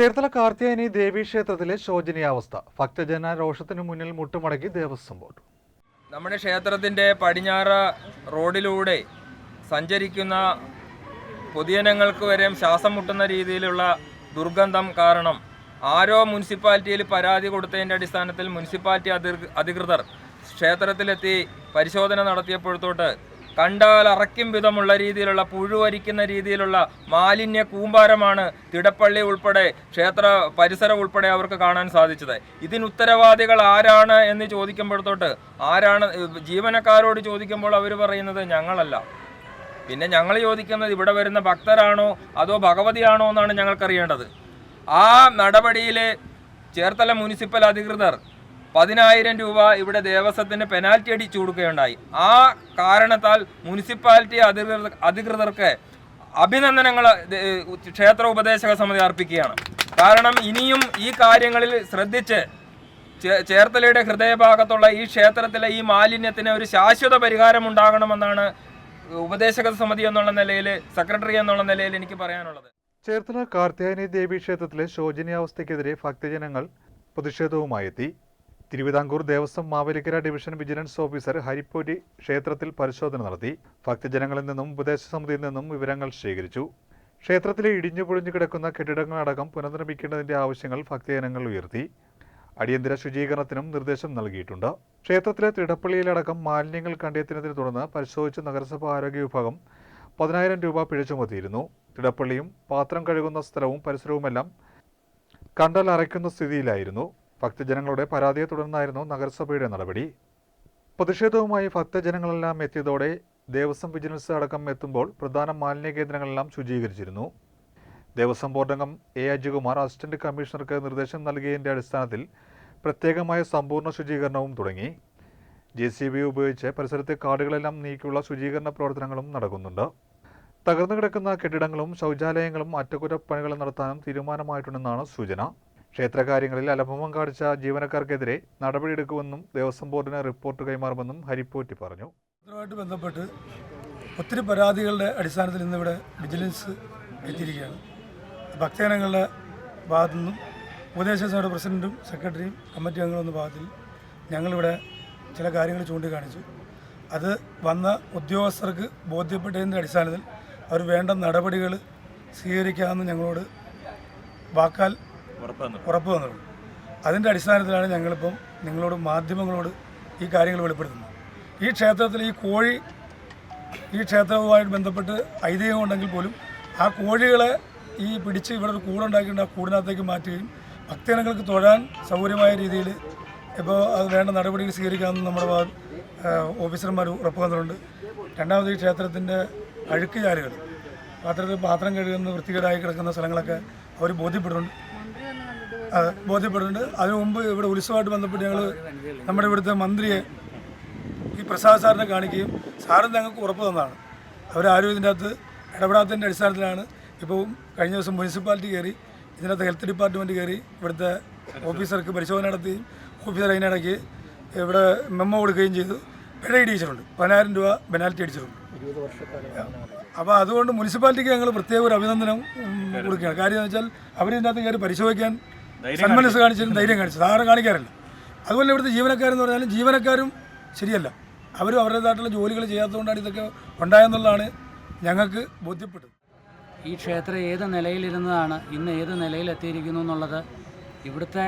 ചേർത്തല കാർത്തിയായനി ദേവീക്ഷേത്രത്തിലെ ശോചനീയാവസ്ഥ. ഭക്തജന രോഷത്തിനു മുന്നിൽ മുട്ടുമടക്കി ദേവസ്വം ബോർഡ്. നമ്മുടെ ക്ഷേത്രത്തിന്റെ പടിഞ്ഞാറ റോഡിലൂടെ സഞ്ചരിക്കുന്ന പൊതുജനങ്ങൾക്ക് വരെ ശ്വാസം മുട്ടുന്ന രീതിയിലുള്ള ദുർഗന്ധം കാരണം ആരോ മുനിസിപ്പാലിറ്റിയിൽ പരാതി കൊടുത്തതിന്റെ അടിസ്ഥാനത്തിൽ മുനിസിപ്പാലിറ്റി അധികൃതർ ക്ഷേത്രത്തിലെത്തി പരിശോധന നടത്തിയപ്പോഴത്തോട്ട് കണ്ടാൽ അറയ്ക്കും വിധമുള്ള രീതിയിലുള്ള പുഴുവരിക്കുന്ന രീതിയിലുള്ള മാലിന്യ കൂമ്പാരമാണ് തിടപ്പള്ളി ഉൾപ്പെടെ ക്ഷേത്ര പരിസരം ഉൾപ്പെടെ അവർക്ക് കാണാൻ സാധിച്ചത്. ഇതിന് ഉത്തരവാദികൾ ആരാണ് എന്ന് ചോദിക്കുമ്പോഴത്തോട്ട് ആരാണ് ജീവനക്കാരോട് ചോദിക്കുമ്പോൾ അവർ പറയുന്നത് ഞങ്ങളല്ല. പിന്നെ ഞങ്ങൾ ചോദിക്കുന്നത് ഇവിടെ വരുന്ന ഭക്തരാണോ അതോ ഭഗവതിയാണോ എന്നാണ് ഞങ്ങൾക്കറിയേണ്ടത്. ആ നടപടിയിൽ ചേർത്തല മുനിസിപ്പൽ അധികൃതർ പതിനായിരം രൂപ ഇവിടെ ദേവസ്വത്തിന് പെനാൽറ്റി അടിച്ചു കൊടുക്കുകയുണ്ടായി. ആ കാരണത്താൽ മുനിസിപ്പാലിറ്റി അധികൃതർ അധികൃതർക്ക് അഭിനന്ദനങ്ങൾ ക്ഷേത്ര ഉപദേശക സമിതി അർപ്പിക്കുകയാണ്. കാരണം ഇനിയും ഈ കാര്യങ്ങളിൽ ശ്രദ്ധിച്ച് ചേർത്തലയുടെ ഹൃദയഭാഗത്തുള്ള ഈ ക്ഷേത്രത്തിലെ ഈ മാലിന്യത്തിന് ഒരു ശാശ്വത പരിഹാരം ഉണ്ടാകണമെന്നാണ് ഉപദേശക സമിതി എന്നുള്ള നിലയിൽ സെക്രട്ടറി എന്നുള്ള നിലയിൽ എനിക്ക് പറയാനുള്ളത്. ചേർത്തല കാർത്തിയാനി ദേവി ക്ഷേത്രത്തിലെ ശോചനീയാവസ്ഥയ്ക്കെതിരെ ഭക്തജനങ്ങൾ പ്രതിഷേധവുമായി എത്തി Thiruvithamkoor Devaswom Mavelikkara division vigilance officer Haripuri ക്ഷേത്രത്തിൽ പരിശോധന നടത്തി. ഭക്തജനങ്ങളിൽ നിന്നും ഉപദേശ സമിതിയിൽ നിന്നും വിവരങ്ങൾ ശേഖരിച്ചു. ക്ഷേത്രത്തിലെ ഇടിഞ്ഞു പൊളിഞ്ഞു കിടക്കുന്ന കെട്ടിടങ്ങളടക്കം പുനർനിർമ്മിക്കേണ്ടതിന്റെ ആവശ്യങ്ങൾ ഭക്തജനങ്ങൾ ഉയർത്തി. അടിയന്തര ശുചീകരണത്തിനും നിർദ്ദേശം നൽകിയിട്ടുണ്ട്. ക്ഷേത്രത്തിലെ തിടപ്പള്ളിയിലടക്കം മാലിന്യങ്ങൾ കണ്ടെത്തിയതിനെ തുടർന്ന് പരിശോധിച്ച നഗരസഭ ആരോഗ്യ വിഭാഗം പതിനായിരം രൂപ പിഴ ചുമത്തിയിരുന്നു. തിടപ്പള്ളിയും പാത്രം കഴുകുന്ന സ്ഥലവും പരിസരവുമെല്ലാം കണ്ടൽ അറയ്ക്കുന്ന സ്ഥിതിയിലായിരുന്നു. ഭക്തജനങ്ങളുടെ പരാതിയെ തുടർന്നായിരുന്നു നഗരസഭയുടെ നടപടി. പ്രതിഷേധവുമായി ഭക്തജനങ്ങളെല്ലാം എത്തിയതോടെ ദേവസ്വം വിജിലൻസ് അടക്കം എത്തുമ്പോൾ പ്രധാന മാലിന്യ കേന്ദ്രങ്ങളെല്ലാം ശുചീകരിച്ചിരുന്നു. ദേവസ്വം ബോർഡ് അംഗം എ അജികുമാർ അസിസ്റ്റന്റ് കമ്മീഷണർക്ക് നിർദ്ദേശം നൽകിയതിന്റെ അടിസ്ഥാനത്തിൽ പ്രത്യേകമായ സമ്പൂർണ ശുചീകരണവും തുടങ്ങി. ജെ സി ബി ഉപയോഗിച്ച് പരിസരത്തെ കാടുകളെല്ലാം നീക്കിയുള്ള ശുചീകരണ പ്രവർത്തനങ്ങളും നടക്കുന്നുണ്ട്. തകർന്നു കിടക്കുന്ന കെട്ടിടങ്ങളും ശൗചാലയങ്ങളും അറ്റകുറ്റപ്പണികളും നടത്താനും തീരുമാനമായിട്ടുണ്ടെന്നാണ് സൂചന. ക്ഷേത്രകാര്യങ്ങളിൽ അലംഭവം കാണിച്ച ജീവനക്കാർക്കെതിരെ നടപടിയെടുക്കുമെന്നും ദേവസ്വം ബോർഡിന് റിപ്പോർട്ട് കൈമാറുമെന്നും ഹരിപ്പോറ്റി പറഞ്ഞു. ഇതുമായിട്ട് ബന്ധപ്പെട്ട് ഒത്തിരി പരാതികളുടെ അടിസ്ഥാനത്തിൽ ഇന്നിവിടെ വിജിലൻസ് എത്തിയിരിക്കുകയാണ്. ഭക്തജനങ്ങളുടെ ഭാഗത്തു നിന്നും ഉപദേശസഭയുടെ പ്രസിഡന്റും സെക്രട്ടറിയും കമ്മിറ്റി അംഗങ്ങളെന്ന ഭാഗത്തിൽ ഞങ്ങളിവിടെ ചില കാര്യങ്ങൾ ചൂണ്ടിക്കാണിച്ചു. അത് വന്ന ഉദ്യോഗസ്ഥർക്ക് ബോധ്യപ്പെട്ടതിന്റെ അടിസ്ഥാനത്തിൽ അവർ വേണ്ട നടപടികൾ സ്വീകരിക്കാമെന്ന് ഞങ്ങളോട് വാക്കാൽ ഉറപ്പ് തന്നിട്ടുണ്ട്. അതിന്റെ അടിസ്ഥാനത്തിലാണ് ഞങ്ങളിപ്പം നിങ്ങളോട് മാധ്യമങ്ങളോട് ഈ കാര്യങ്ങൾ വെളിപ്പെടുത്തുന്നത്. ഈ ക്ഷേത്രത്തിൽ ഈ കോഴി ഈ ക്ഷേത്രവുമായിട്ട് ബന്ധപ്പെട്ട് ഐതിഹ്യം ഉണ്ടെങ്കിൽ പോലും ആ കോഴികളെ ഈ പിടിച്ച് ഇവിടെ ഒരു കൂടുണ്ടാക്കിയിട്ട് ആ കൂടിനകത്തേക്ക് മാറ്റുകയും ഭക്തജനങ്ങൾക്ക് തൊഴാൻ സൗകര്യമായ രീതിയിൽ ഇപ്പോൾ അത് വേണ്ട നടപടികൾ സ്വീകരിക്കാമെന്ന് നമ്മുടെ ഓഫീസർമാർ ഉറപ്പ് തന്നിട്ടുണ്ട്. രണ്ടാമത് ഈ ക്ഷേത്രത്തിന്റെ അഴുക്ക് ചാലുകൾ പാത്രത്തിൽ പാത്രം കഴുകുന്ന വൃത്തികേടായി കിടക്കുന്ന സ്ഥലങ്ങളൊക്കെ അവർ ബോധ്യപ്പെടുന്നുണ്ട്. ബോധ്യപ്പെടുന്നുണ്ട്. അതിനു മുമ്പ് ഇവിടെ ഉത്സവമായിട്ട് ബന്ധപ്പെട്ട് ഞങ്ങൾ നമ്മുടെ ഇവിടുത്തെ മന്ത്രിയെ ഈ പ്രസാദ് സാറിനെ കാണിക്കുകയും സാറും ഞങ്ങൾക്ക് ഉറപ്പ് തന്നതാണ്. അവരാരും ഇതിന്റെ അകത്ത് ഇടപെടാത്തതിന്റെ അടിസ്ഥാനത്തിലാണ് ഇപ്പോൾ കഴിഞ്ഞ ദിവസം മുനിസിപ്പാലിറ്റി കയറി ഇതിനകത്ത് ഹെൽത്ത് ഡിപ്പാർട്ട്മെന്റ് കയറി ഇവിടുത്തെ ഓഫീസർക്ക് പരിശോധന നടത്തുകയും ഓഫീസർ അതിനിടയ്ക്ക് ഇവിടെ മെമ്മോ കൊടുക്കുകയും ചെയ്തു. പിഴ ഇടിയിച്ചിട്ടുണ്ട് പതിനായിരം രൂപ പെനാൽറ്റി അടിച്ചിട്ടുണ്ട്. അപ്പോൾ അതുകൊണ്ട് മുനിസിപ്പാലിറ്റിക്ക് ഞങ്ങൾ പ്രത്യേക ഒരു അഭിനന്ദനം കൊടുക്കുകയാണ്. കാര്യം എന്ന് വെച്ചാൽ അവരിതിനകത്ത് കയറി പരിശോധിക്കാൻ സന്മനസ് കാണിച്ചതിന് ധൈര്യം കാണിച്ചു. സാറ് കാണിക്കാറില്ല. അതുപോലെ ഇവിടുത്തെ ജീവനക്കാരെന്ന് പറഞ്ഞാലും ജീവനക്കാരും ശരിയല്ല. അവരും അവരുടേതായിട്ടുള്ള ജോലികൾ ചെയ്യാത്തതുകൊണ്ടാണ് ഇതൊക്കെ ഉണ്ടായെന്നുള്ളതാണ് ഞങ്ങൾക്ക് ബോധ്യപ്പെട്ടത്. ഈ ക്ഷേത്രം ഏത് നിലയിലിരുന്നതാണ് ഇന്ന് ഏത് നിലയിലെത്തിയിരിക്കുന്നു എന്നുള്ളത് ഇവിടുത്തെ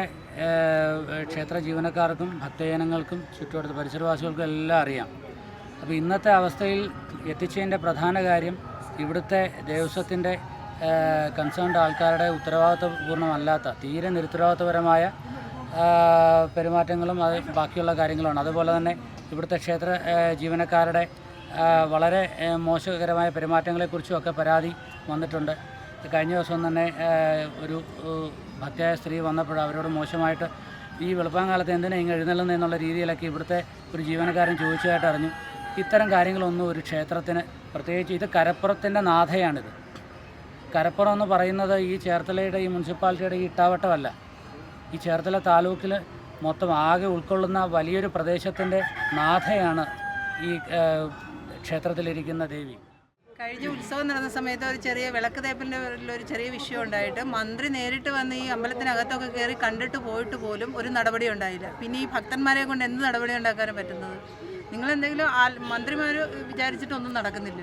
ക്ഷേത്ര ജീവനക്കാർക്കും ഭക്തജനങ്ങൾക്കും ചുറ്റുവട്ടത്ത് പരിസരവാസികൾക്കും എല്ലാം അറിയാം. അപ്പോൾ ഇന്നത്തെ അവസ്ഥയിൽ എത്തിച്ചതിന്റെ പ്രധാന കാര്യം ഇവിടുത്തെ ദേവസ്വത്തിന്റെ കൺസേൺഡ് ആൾക്കാരുടെ ഉത്തരവാദിത്വപൂർണമല്ലാത്ത തീരെ നിരുത്തരവാദിത്വപരമായ പെരുമാറ്റങ്ങളും അത് ബാക്കിയുള്ള കാര്യങ്ങളുമാണ്. അതുപോലെ തന്നെ ഇവിടുത്തെ ക്ഷേത്ര ജീവനക്കാരുടെ വളരെ മോശകരമായ പെരുമാറ്റങ്ങളെക്കുറിച്ചും ഒക്കെ പരാതി വന്നിട്ടുണ്ട്. കഴിഞ്ഞ ദിവസം തന്നെ ഒരു ഭക്തയായ സ്ത്രീ വന്നപ്പോൾ അവരോട് മോശമായിട്ട് ഈ വെളുപ്പാങ്കാലത്ത് എന്തിനാ ഇങ്ങനെ എഴുന്നള്ളുന്നത് എന്നുള്ള രീതിയിലൊക്കെ ഇവിടുത്തെ ഒരു ജീവനക്കാരൻ ചോദിച്ചതായിട്ട് അറിഞ്ഞു. ഇത്തരം കാര്യങ്ങളൊന്നും ഒരു ക്ഷേത്രത്തിന് പ്രത്യേകിച്ച് ഇത് കരപ്പുറത്തിന്റെ നാഥയാണിത്. കരപ്പുറം എന്ന് പറയുന്നത് ഈ ചേർത്തലയുടെ ഈ മുനിസിപ്പാലിറ്റിയുടെ ഈ ഇട്ടാവട്ടമല്ല. ഈ ചേർത്തല താലൂക്കിൽ മൊത്തം ആകെ ഉൾക്കൊള്ളുന്ന വലിയൊരു പ്രദേശത്തിന്റെ നാഥയാണ് ഈ ക്ഷേത്രത്തിലിരിക്കുന്ന ദേവി. കഴിഞ്ഞ ഉത്സവം നടന്ന സമയത്ത് ഒരു ചെറിയ വിളക്ക് തേപ്പിന്റെ ഒരു ചെറിയ വിഷയം ഉണ്ടായിട്ട് മന്ത്രി നേരിട്ട് വന്ന് ഈ അമ്പലത്തിനകത്തൊക്കെ കയറി കണ്ടിട്ട് പോയിട്ട് പോലും ഒരു നടപടി ഉണ്ടായില്ല. പിന്നെ ഈ ഭക്തന്മാരെ കൊണ്ട് എന്ത് നടപടി ഉണ്ടാക്കാനും പറ്റുന്നത്? നിങ്ങളെന്തെങ്കിലും മന്ത്രിമാർ വിചാരിച്ചിട്ടൊന്നും നടക്കുന്നില്ല